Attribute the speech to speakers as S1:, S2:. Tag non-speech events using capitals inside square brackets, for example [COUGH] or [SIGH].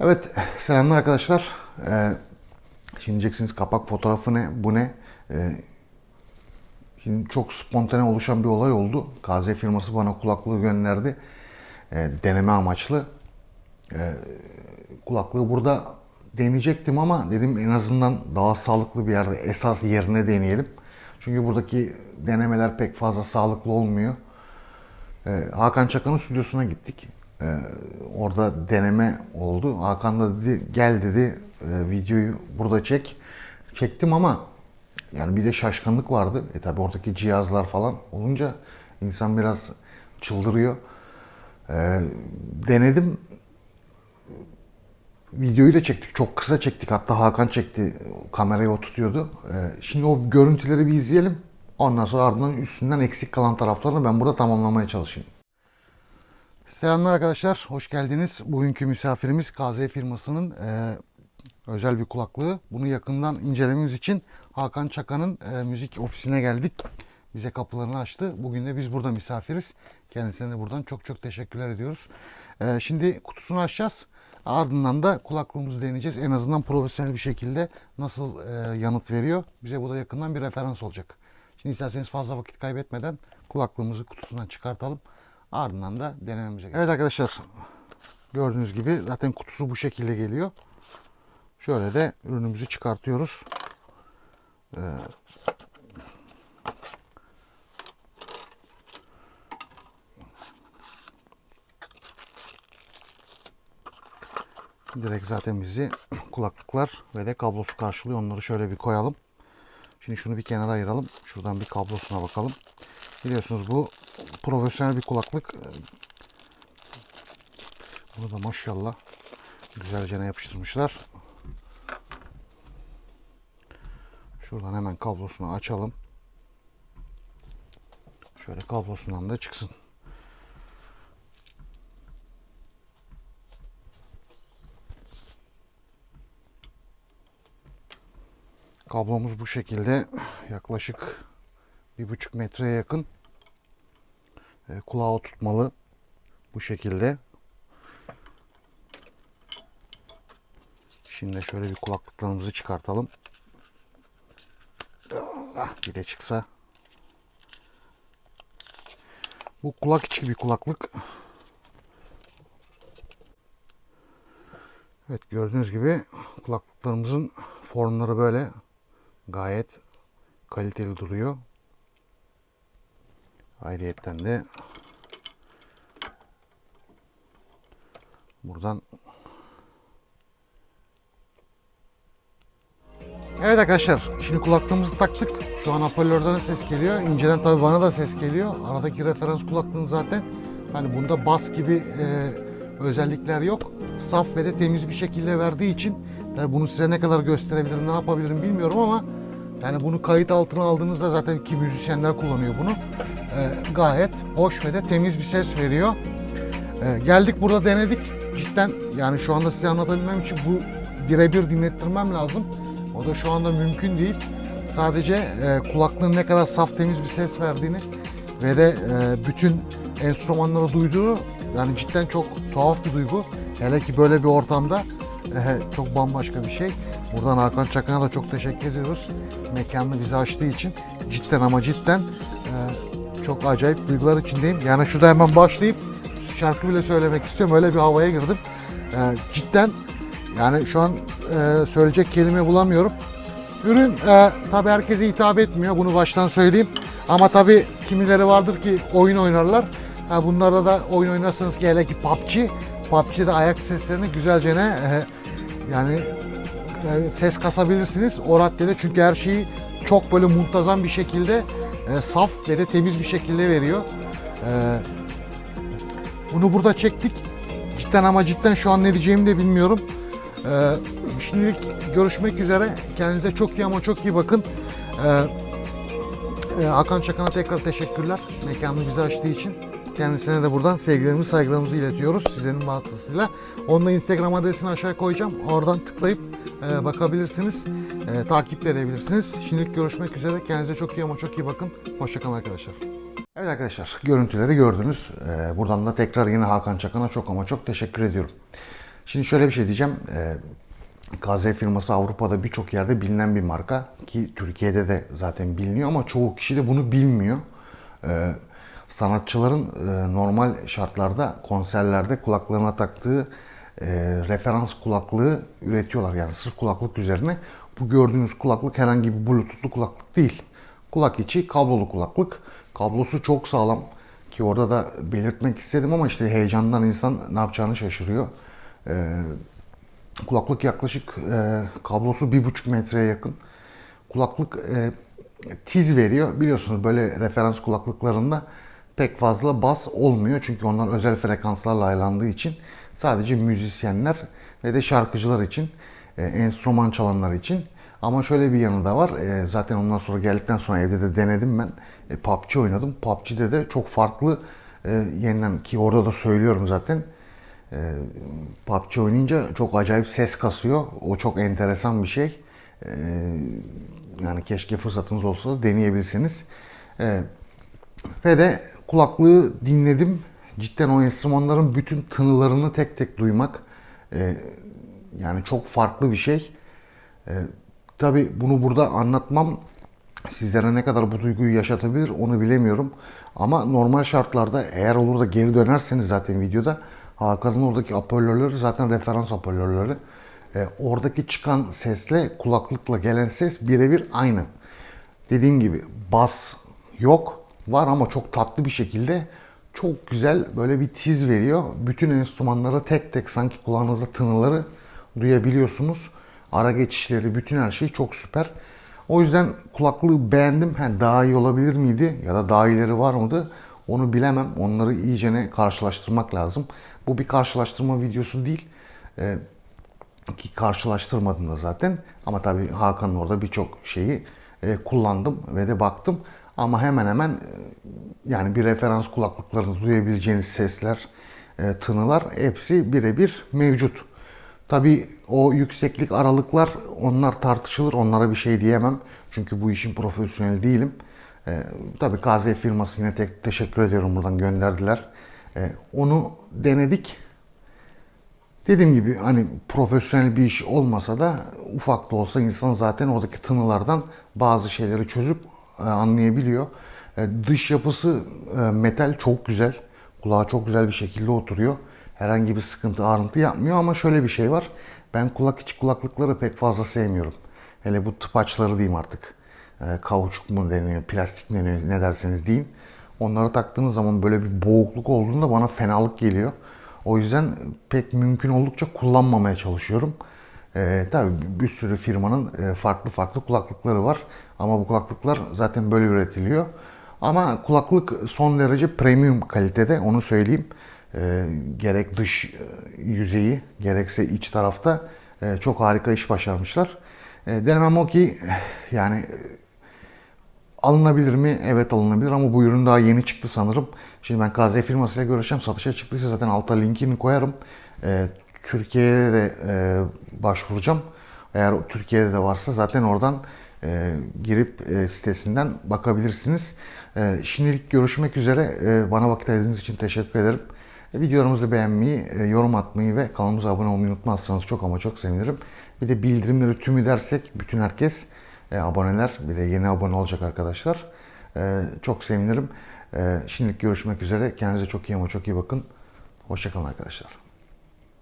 S1: Evet, selamlar arkadaşlar. Ee, şimdi diyeceksiniz kapak fotoğrafı ne, bu ne? Ee, şimdi çok spontane oluşan bir olay oldu. KZ firması bana kulaklığı gönderdi. Ee, deneme amaçlı. Ee, kulaklığı burada deneyecektim ama dedim en azından daha sağlıklı bir yerde esas yerine deneyelim. Çünkü buradaki denemeler pek fazla sağlıklı olmuyor. Ee, Hakan Çakan'ın stüdyosuna gittik. Ee, orada deneme oldu. Hakan da dedi gel dedi e, videoyu burada çek. Çektim ama yani bir de şaşkınlık vardı. E tabi oradaki cihazlar falan olunca insan biraz çıldırıyor. Ee, denedim. Videoyu da çektik. Çok kısa çektik. Hatta Hakan çekti. Kamerayı o tutuyordu. Ee, şimdi o görüntüleri bir izleyelim. Ondan sonra ardından üstünden eksik kalan taraflarını ben burada tamamlamaya çalışayım. Selamlar arkadaşlar, hoş geldiniz. Bugünkü misafirimiz KZ firmasının e, özel bir kulaklığı. Bunu yakından incelememiz için Hakan Çakan'ın e, müzik ofisine geldik. Bize kapılarını açtı. Bugün de biz burada misafiriz. Kendisine de buradan çok çok teşekkürler ediyoruz. E, şimdi kutusunu açacağız. Ardından da kulaklığımızı deneyeceğiz. En azından profesyonel bir şekilde nasıl e, yanıt veriyor. Bize bu da yakından bir referans olacak. Şimdi isterseniz fazla vakit kaybetmeden kulaklığımızı kutusundan çıkartalım. Ardından da denememize. Evet arkadaşlar gördüğünüz gibi zaten kutusu bu şekilde geliyor. Şöyle de ürünümüzü çıkartıyoruz. Ee, direkt zaten bizi [CLEARS THROAT] kulaklıklar ve de kablosu karşılıyor. Onları şöyle bir koyalım. Şimdi şunu bir kenara ayıralım. Şuradan bir kablosuna bakalım. Biliyorsunuz bu profesyonel bir kulaklık. Bunu da maşallah güzelce yapıştırmışlar. Şuradan hemen kablosunu açalım. Şöyle kablosundan da çıksın. Kablomuz bu şekilde yaklaşık bir buçuk metreye yakın e, kulağa oturtmalı bu şekilde. Şimdi şöyle bir kulaklıklarımızı çıkartalım. Allah bir de çıksa. Bu kulak içi bir kulaklık. Evet gördüğünüz gibi kulaklıklarımızın formları böyle gayet kaliteli duruyor. Ayrıyetten de buradan Evet arkadaşlar şimdi kulaklığımızı taktık. Şu an hoparlörden ses geliyor. İnceden tabii bana da ses geliyor. Aradaki referans kulaklığın zaten hani bunda bas gibi e, özellikler yok. Saf ve de temiz bir şekilde verdiği için tabii bunu size ne kadar gösterebilirim, ne yapabilirim bilmiyorum ama yani bunu kayıt altına aldığınızda zaten ki müzisyenler kullanıyor bunu. E, gayet hoş ve de temiz bir ses veriyor. E, geldik burada denedik. Cidden yani şu anda size anlatabilmem için bu birebir dinlettirmem lazım. O da şu anda mümkün değil. Sadece e, kulaklığın ne kadar saf temiz bir ses verdiğini ve de e, bütün enstrümanları duyduğu yani cidden çok tuhaf bir duygu. Hele ki böyle bir ortamda e, çok bambaşka bir şey. Buradan Hakan Çakan'a da çok teşekkür ediyoruz. Mekanını bize açtığı için. Cidden ama cidden e, çok acayip duygular içindeyim. Yani şurada hemen başlayıp şarkı bile söylemek istiyorum. Öyle bir havaya girdim. E, cidden yani şu an e, söyleyecek kelime bulamıyorum. Ürün e, tabi herkese hitap etmiyor. Bunu baştan söyleyeyim. Ama tabi kimileri vardır ki oyun oynarlar. Ha, bunlarda da oyun oynarsanız ki hele ki PUBG. PUBG'de ayak seslerini güzelce ne e, yani e, ses kasabilirsiniz o raddede. Çünkü her şeyi çok böyle muntazam bir şekilde e, saf ve de temiz bir şekilde veriyor. E, bunu burada çektik. Cidden ama cidden şu an ne diyeceğimi de bilmiyorum. Ee, şimdilik görüşmek üzere. Kendinize çok iyi ama çok iyi bakın. Ee, e, Hakan Çakan'a tekrar teşekkürler. Mekanını bize açtığı için. Kendisine de buradan sevgilerimizi, saygılarımızı iletiyoruz sizlerin vasıtasıyla. Onun da Instagram adresini aşağıya koyacağım. Oradan tıklayıp e, bakabilirsiniz. E, takip de edebilirsiniz. Şimdilik görüşmek üzere. Kendinize çok iyi ama çok iyi bakın. Hoşçakalın arkadaşlar. Evet arkadaşlar görüntüleri gördünüz. Ee, buradan da tekrar yine Hakan Çakan'a çok ama çok teşekkür ediyorum. Şimdi şöyle bir şey diyeceğim. Ee, KZ firması Avrupa'da birçok yerde bilinen bir marka ki Türkiye'de de zaten biliniyor ama çoğu kişi de bunu bilmiyor. Ee, sanatçıların e, normal şartlarda konserlerde kulaklarına taktığı e, referans kulaklığı üretiyorlar yani sırf kulaklık üzerine. Bu gördüğünüz kulaklık herhangi bir bluetoothlu kulaklık değil. Kulak içi kablolu kulaklık. Kablosu çok sağlam ki orada da belirtmek istedim ama işte heyecandan insan ne yapacağını şaşırıyor. Ee, kulaklık yaklaşık e, kablosu bir buçuk metreye yakın. Kulaklık e, tiz veriyor. Biliyorsunuz böyle referans kulaklıklarında pek fazla bas olmuyor. Çünkü onlar özel frekanslarla ayarlandığı için sadece müzisyenler ve de şarkıcılar için, e, enstrüman çalanlar için. Ama şöyle bir yanı da var. E, zaten ondan sonra geldikten sonra evde de denedim ben. E, PUBG oynadım. PUBG'de de çok farklı yeniden ki orada da söylüyorum zaten. PUBG oynayınca çok acayip ses kasıyor. O çok enteresan bir şey. Yani keşke fırsatınız olsa da deneyebilseniz. Ve de kulaklığı dinledim. Cidden o enstrümanların bütün tınılarını tek tek duymak e, yani çok farklı bir şey. E, Tabi bunu burada anlatmam sizlere ne kadar bu duyguyu yaşatabilir onu bilemiyorum. Ama normal şartlarda eğer olur da geri dönerseniz zaten videoda Hakan'ın oradaki hoparlörleri zaten referans hoparlörleri. E, oradaki çıkan sesle kulaklıkla gelen ses birebir aynı. Dediğim gibi bas yok var ama çok tatlı bir şekilde çok güzel böyle bir tiz veriyor. Bütün enstrümanları tek tek sanki kulağınızda tınıları duyabiliyorsunuz. Ara geçişleri, bütün her şey çok süper. O yüzden kulaklığı beğendim. Ha, daha iyi olabilir miydi ya da daha iyileri var mıydı? Onu bilemem. Onları iyicene karşılaştırmak lazım. Bu bir karşılaştırma videosu değil. Ee, ki karşılaştırmadım da zaten. Ama tabii Hakan'ın orada birçok şeyi e, kullandım ve de baktım. Ama hemen hemen e, yani bir referans kulaklıklarında duyabileceğiniz sesler, e, tınılar hepsi birebir mevcut. Tabii o yükseklik aralıklar onlar tartışılır. Onlara bir şey diyemem. Çünkü bu işin profesyonel değilim. Ee, tabii KZ firması yine tek teşekkür ediyorum buradan gönderdiler. Ee, onu denedik. Dediğim gibi hani profesyonel bir iş olmasa da ufak da olsa insan zaten oradaki tınılardan bazı şeyleri çözüp e, anlayabiliyor. E, dış yapısı e, metal çok güzel. Kulağa çok güzel bir şekilde oturuyor. Herhangi bir sıkıntı, ağrıntı yapmıyor ama şöyle bir şey var. Ben kulak içi kulaklıkları pek fazla sevmiyorum. Hele bu tıpaçları diyeyim artık. E, kauçuk mu deniyor, plastik mi deniyor ne derseniz deyin. Onları taktığınız zaman böyle bir boğukluk olduğunda bana fenalık geliyor. O yüzden pek mümkün oldukça kullanmamaya çalışıyorum. Ee, tabii bir sürü firmanın e, farklı farklı kulaklıkları var. Ama bu kulaklıklar zaten böyle üretiliyor. Ama kulaklık son derece premium kalitede onu söyleyeyim. Ee, gerek dış e, yüzeyi gerekse iç tarafta e, çok harika iş başarmışlar. E, denemem o ki yani e, Alınabilir mi? Evet alınabilir ama bu ürün daha yeni çıktı sanırım. Şimdi ben KZ firmasıyla görüşeceğim. Satışa çıktıysa zaten alta linkini koyarım. Ee, Türkiye'ye de e, başvuracağım. Eğer Türkiye'de de varsa zaten oradan e, girip e, sitesinden bakabilirsiniz. E, şimdilik görüşmek üzere. E, bana vakit ayırdığınız için teşekkür ederim. E, videolarımızı beğenmeyi, e, yorum atmayı ve kanalımıza abone olmayı unutmazsanız çok ama çok sevinirim. Bir de bildirimleri tümü dersek bütün herkes e, aboneler bir de yeni abone olacak arkadaşlar. E, çok sevinirim. E, şimdilik görüşmek üzere. Kendinize çok iyi ama çok iyi bakın. Hoşçakalın arkadaşlar.